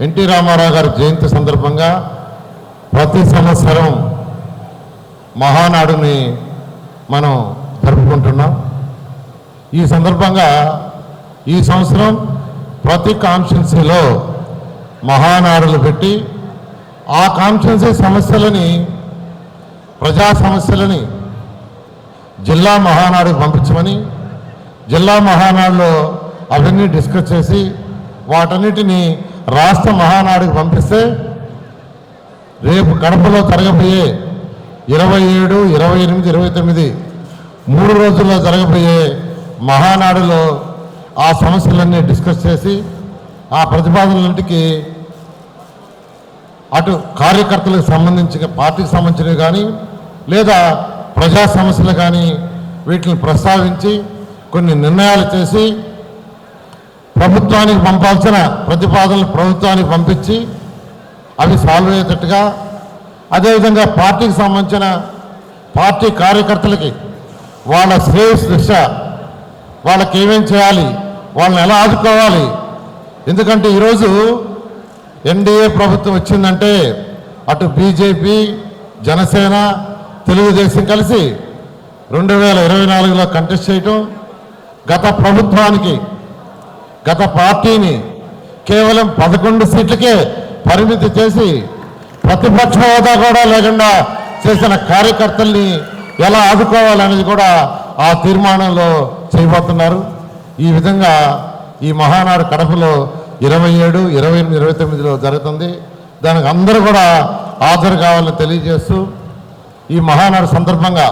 NT Ramarao గారి జయంతి సందర్భంగా ప్రతి సంవత్సరం మహానాడుని మనం జరుపుకుంటున్నాం. ఈ సందర్భంగా ఈ సంవత్సరం ప్రతి కాన్స్టిట్యున్సీలో మహానాడులు పెట్టి ఆ కాన్స్టిట్యున్సీ సమస్యలని ప్రజా సమస్యలని జిల్లా మహానాడు పంపించమని జిల్లా మహానాడులో అవన్నీ డిస్కస్ చేసి వాటన్నిటిని రాష్ట్ర మహానాడుకు పంపిస్తే రేపు కడపలో జరగబోయే ఇరవై ఏడు ఇరవై ఎనిమిది ఇరవై తొమ్మిది మూడు రోజుల్లో జరగబోయే మహానాడులో ఆ సమస్యలన్నీ డిస్కస్ చేసి ఆ ప్రతిపాదనలంటికి అటు కార్యకర్తలకు సంబంధించిన పార్టీకి సంబంధించినవి కానీ లేదా ప్రజా సమస్యలు కానీ వీటిని ప్రస్తావించి కొన్ని నిర్ణయాలు చేసి ప్రభుత్వానికి పంపాల్సిన ప్రతిపాదనలు ప్రభుత్వానికి పంపించి అవి సాల్వ్ అయ్యేటట్టుగా అదేవిధంగా పార్టీకి సంబంధించిన పార్టీ కార్యకర్తలకి వాళ్ళ శ్రేయస్ దిశ వాళ్ళకి ఏమేం చేయాలి వాళ్ళని ఎలా ఆదుకోవాలి. ఎందుకంటే ఈరోజు ఎన్డీఏ ప్రభుత్వం వచ్చిందంటే అటు బీజేపీ జనసేన తెలుగుదేశం కలిసి రెండు వేల ఇరవై నాలుగులో కంటెస్ట్ చేయటం గత ప్రభుత్వానికి గత పార్టీని కేవలం పదకొండు సీట్లకే పరిమితి చేసి ప్రతిపక్ష హోదా కూడా లేకుండా చేసిన కార్యకర్తల్ని ఎలా ఆదుకోవాలనేది కూడా ఆ తీర్మానంలో చేయబోతున్నారు. ఈ విధంగా ఈ మహానాడు కడపలో ఇరవై ఏడు ఇరవై ఎనిమిది ఇరవై తొమ్మిదిలో జరుగుతుంది. దానికి అందరూ కూడా హాజరు కావాలని తెలియజేస్తూ ఈ మహానాడు సందర్భంగా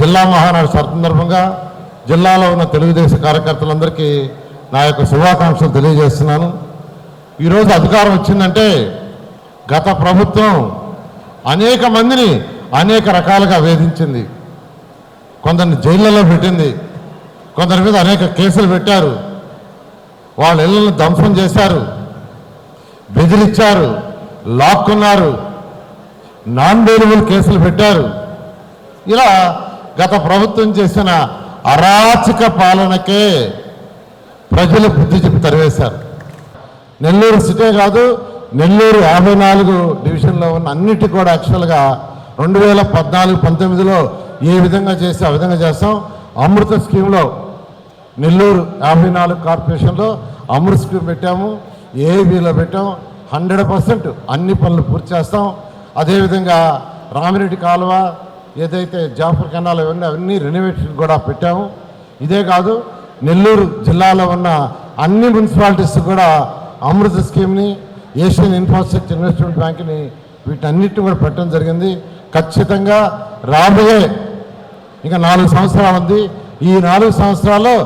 జిల్లా మహానాడు సందర్భంగా జిల్లాలో ఉన్న తెలుగుదేశం కార్యకర్తలందరికీ నా యొక్క శుభాకాంక్షలు తెలియజేస్తున్నాను. ఈరోజు అధికారం వచ్చిందంటే గత ప్రభుత్వం అనేక మందిని అనేక రకాలుగా వేధించింది. కొందరిని జైళ్ళలో పెట్టింది. కొందరి మీద అనేక కేసులు పెట్టారు. వాళ్ళ ఇళ్ళను ధ్వంసం చేశారు. బెదిరించారు. లాక్కున్నారు. నాన్ బెయిలబుల్ కేసులు పెట్టారు. ఇలా గత ప్రభుత్వం చేసిన అరాచక పాలనకే ప్రజలు బుద్ధి చెప్పి తరివేశారు. నెల్లూరు సిటీ కాదు నెల్లూరు యాభై నాలుగు డివిజన్లో ఉన్న అన్నిటి కూడా యాక్చువల్గా రెండు వేల పద్నాలుగు పంతొమ్మిదిలో ఏ విధంగా చేస్తే ఆ విధంగా చేస్తాం. అమృత స్కీమ్లో నెల్లూరు యాభై నాలుగు కార్పొరేషన్లో అమృత స్కీమ్ పెట్టాము. ఏబీలో పెట్టాము హండ్రెడ్ పర్సెంట్ అన్ని పనులు పూర్తి చేస్తాం. అదేవిధంగా రామిరెడ్డి కాలువ ఏదైతే జాఫర్ కెనాల్ ఇవన్నీ అవన్నీ రెనోవేషన్ కూడా పెట్టాము. ఇదే కాదు నెల్లూరు జిల్లాలో ఉన్న అన్ని మున్సిపాలిటీస్ కూడా అమృత స్కీమ్ని ఏషియన్ ఇన్ఫ్రాస్ట్రక్చర్ ఇన్వెస్ట్మెంట్ బ్యాంక్ని వీటన్నిటిని కూడా పెట్టడం జరిగింది. ఖచ్చితంగా రాబోయే ఇంకా నాలుగు సంవత్సరాలు ఉంది. ఈ నాలుగు సంవత్సరాల్లో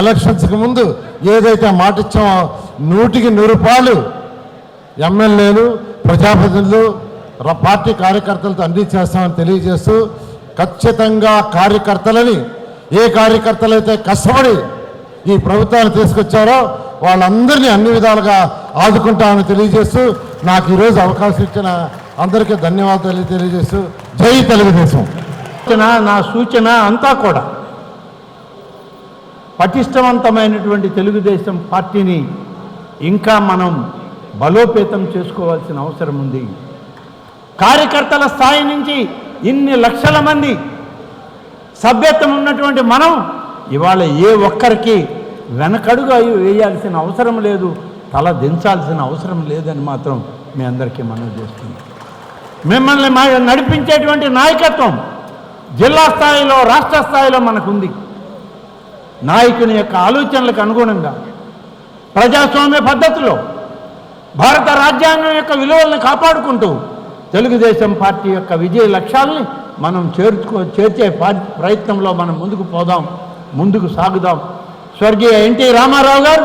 ఎలక్షన్స్కి ముందు ఏదైతే మాట ఇచ్చామో నూటికి నూరు రూపాయలు ఎమ్మెల్యేలు ప్రజాప్రతినిధులు పార్టీ కార్యకర్తలతో అన్ని చేస్తామని తెలియజేస్తూ ఖచ్చితంగా కార్యకర్తలని ఏ కార్యకర్తలు అయితే కష్టపడి ఈ ప్రభుత్వాన్ని తీసుకొచ్చారో వాళ్ళందరినీ అన్ని విధాలుగా ఆదుకుంటామని తెలియజేస్తూ నాకు ఈరోజు అవకాశం ఇచ్చిన అందరికీ ధన్యవాదాలు తెలియజేస్తూ జై తెలుగుదేశం. నా సూచన అంతా కూడా పటిష్టవంతమైనటువంటి తెలుగుదేశం పార్టీని ఇంకా మనం బలోపేతం చేసుకోవాల్సిన అవసరం ఉంది. కార్యకర్తల స్థాయి నుంచి ఇన్ని లక్షల మంది సభ్యత్వం ఉన్నటువంటి మనం ఇవాళ ఏ ఒక్కరికి వెనకడుగు వేయాల్సిన అవసరం లేదు తల దించాల్సిన అవసరం లేదని మాత్రం మీ అందరికీ మనం చేస్తున్నాం. మిమ్మల్ని మా నడిపించేటువంటి నాయకత్వం జిల్లా స్థాయిలో రాష్ట్ర స్థాయిలో మనకుంది. నాయకుని యొక్క ఆలోచనలకు అనుగుణంగా ప్రజాస్వామ్య పద్ధతిలో భారత రాజ్యాంగం యొక్క విలువలను కాపాడుకుంటూ తెలుగుదేశం పార్టీ యొక్క విజయ లక్ష్యాల్ని మనం చేర్చుకో చేర్చే ప్రయత్నంలో మనం ముందుకు పోదాం. ముందుకు సాగుదాం. స్వర్గీయ ఎన్టీ రామారావు గారు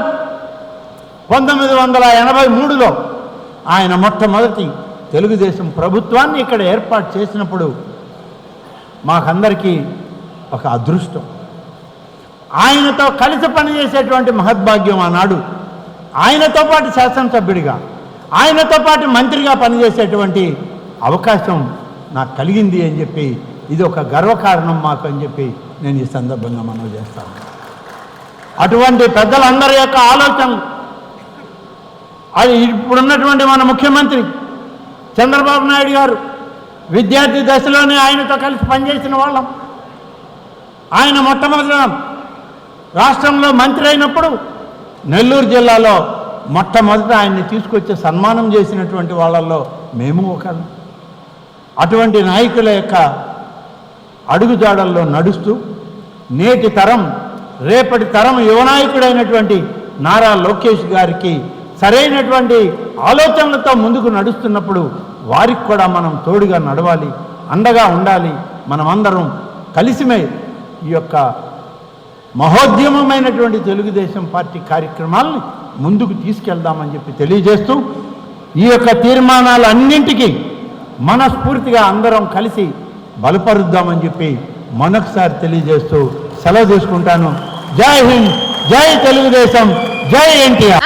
పంతొమ్మిది వందల ఎనభై మూడులో ఆయన మొట్టమొదటి తెలుగుదేశం ప్రభుత్వాన్ని ఇక్కడ ఏర్పాటు చేసినప్పుడు మాకందరికీ ఒక అదృష్టం. ఆయనతో కలిసి పనిచేసేటువంటి మహద్భాగ్యం ఆనాడు. ఆయనతో పాటు శాసనసభ్యుడిగా ఆయనతో పాటు మంత్రిగా పనిచేసేటువంటి అవకాశం నాకు కలిగింది అని చెప్పి ఇది ఒక గర్వకారణం మాకు అని చెప్పి నేను ఈ సందర్భంగా మనం చేస్తాను. అటువంటి పెద్దలందరి యొక్క ఆలోచన అది ఇప్పుడున్నటువంటి మన ముఖ్యమంత్రి చంద్రబాబు నాయుడు గారు విద్యార్థి దశలోనే ఆయనతో కలిసి పనిచేసిన వాళ్ళం. ఆయన మొట్టమొదట రాష్ట్రంలో మంత్రి అయినప్పుడు నెల్లూరు జిల్లాలో మొట్టమొదట ఆయన్ని తీసుకొచ్చి సన్మానం చేసినటువంటి వాళ్ళల్లో మేము ఒకరు అటువంటి నాయకుల యొక్క అడుగుజాడల్లో నడుస్తూ నేటి తరం రేపటి తరం యువనాయకుడైనటువంటి నారా లోకేష్ గారికి సరైనటువంటి ఆలోచనలతో ముందుకు నడుస్తున్నప్పుడు వారికి కూడా మనం తోడుగా నడవాలి అండగా ఉండాలి. మనమందరం కలిసిమే ఈ యొక్క మహోద్యమమైనటువంటి తెలుగుదేశం పార్టీ కార్యక్రమాల్ని ముందుకు తీసుకెళ్దామని చెప్పి తెలియజేస్తూ ఈ యొక్క తీర్మానాలన్నింటికీ మనస్ఫూర్తిగా అందరం కలిసి బలపరుద్దామని చెప్పి మరొకసారి తెలియజేస్తూ సెలవు తీసుకుంటాను. జై హింద్ జై తెలుగుదేశం జై ఎన్టీఆర్.